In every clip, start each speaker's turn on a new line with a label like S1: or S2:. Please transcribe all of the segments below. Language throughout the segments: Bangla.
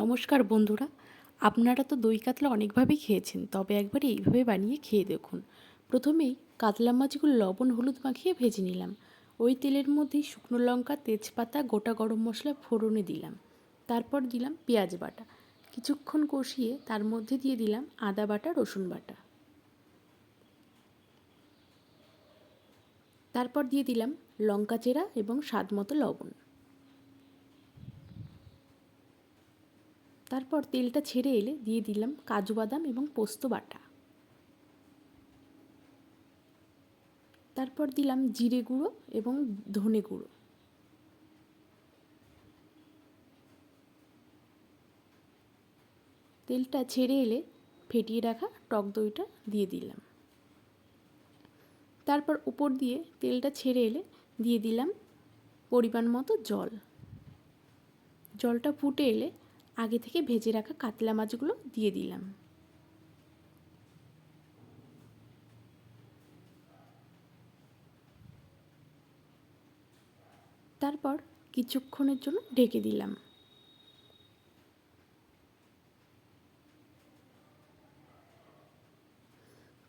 S1: নমস্কার বন্ধুরা, আপনারা তো দই কাতলা অনেকভাবেই খেয়েছেন, তবে একবার এইভাবে বানিয়ে খেয়ে দেখুন। প্রথমেই কাতলা মাছগুলো লবণ হলুদ মাখিয়ে ভেজে নিলাম। ওই তেলের মধ্যেই শুকনো লঙ্কা, তেজপাতা, গোটা গরম মশলা ফোড়নে দিলাম। তারপর দিলাম পেঁয়াজ বাটা। কিছুক্ষণ কষিয়ে তার মধ্যে দিয়ে দিলাম আদা বাটা, রসুন বাটা। তারপর দিয়ে দিলাম লঙ্কা চেরা এবং স্বাদ মতো লবণ। তারপর তেলটা ছেড়ে এলে দিয়ে দিলাম কাজু বাদাম এবং পোস্ত বাটা। তারপর দিলাম জিরে গুঁড়ো এবং ধনে গুঁড়ো। তেলটা ছেড়ে এলে ফেটিয়ে রাখা টক দইটা দিয়ে দিলাম। তারপর উপর দিয়ে তেলটা ছেড়ে এলে দিয়ে দিলাম পরিমাণ মতো জল। জলটা ফুটে এলে আগে থেকে ভেজে রাখা কাতলা মাছগুলো দিয়ে দিলাম। তারপর কিছুক্ষণের জন্য ঢেকে দিলাম।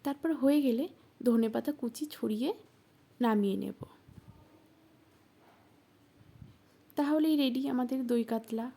S1: তারপর হয়ে গেলে ধনে পাতা কুচি ছড়িয়ে নামিয়ে নেব। তাহলেই রেডি আমাদের দই কাতলা।